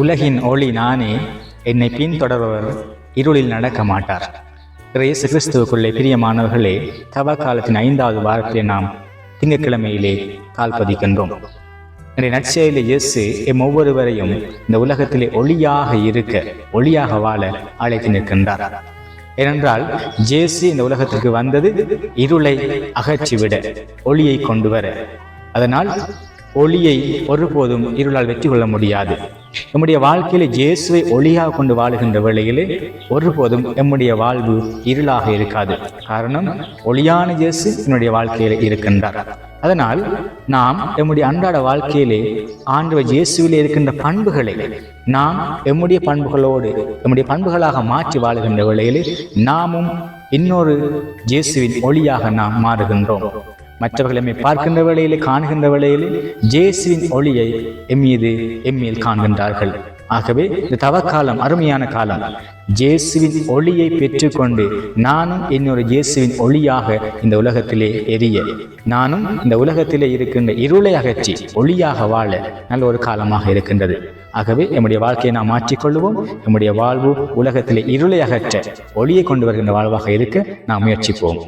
உலகின் ஒளி நானே என்னை பின்தொடர்பவர் இருளில் நடக்க மாட்டார். இயேசு கிறிஸ்துவுக்குள்ளே பிரியமானவர்களே தவ காலத்தின் ஐந்தாவது வாரத்திலே நாம் திங்கட்கிழமையிலே கால் பதிக்கின்றோம். என்னுடைய நற்செயலில் இயேசு எம் ஒவ்வொருவரையும் இந்த உலகத்திலே ஒளியாக இருக்க ஒளியாக வாழ அழைத்து நிற்கின்றார். ஏனென்றால் ஜேசு இந்த உலகத்துக்கு வந்தது இருளை அகற்றிவிட ஒளியை கொண்டு வர. அதனால் ஒளியை ஒருபோதும் இருளால் வெற்றி கொள்ள முடியாது. நம்முடைய வாழ்க்கையில இயேசுவை ஒளியாக கொண்டு வாழுகின்ற வேளையிலே ஒருபோதும் எம்முடைய வாழ்வு இருளாக இருக்காது. காரணம் ஒளியான இயேசு என்னுடைய வாழ்க்கையில இருக்கின்றார். அதனால் நாம் எம்முடைய அன்றாட வாழ்க்கையிலே ஆண்டவர் இயேசுவில் இருக்கின்ற பண்புகளை நாம் எம்முடைய பண்புகளோடு எம்முடைய பண்புகளாக மாற்றி வாழுகின்ற வேளையிலே நாமும் இன்னொரு இயேசுவின் ஒளியாக நாம் மாறுகின்றோம். மற்றவர்கள் எம்மை பார்க்கின்ற வேளையிலே காணுகின்ற வேளையிலே ஜேசுவின் ஒளியை எம்மீது எம்மியில் காண்கின்றார்கள். ஆகவே இந்த தவக்காலம் அருமையான காலம். ஜேசுவின் ஒளியை பெற்றுக்கொண்டு நானும் என்னொரு இயேசுவின் ஒளியாக இந்த உலகத்திலே எரிய நானும் இந்த உலகத்திலே இருக்கின்ற இருளை அகற்றி ஒளியாக வாழ நல்ல ஒரு காலமாக இருக்கின்றது. ஆகவே நம்முடைய வாழ்க்கையை நாம் மாற்றிக்கொள்வோம் நம்முடைய வாழ்வு உலகத்திலே இருளை அகற்ற ஒளியை கொண்டு வருகின்ற வாழ்வாக இருக்க நாம் முயற்சிப்போம்.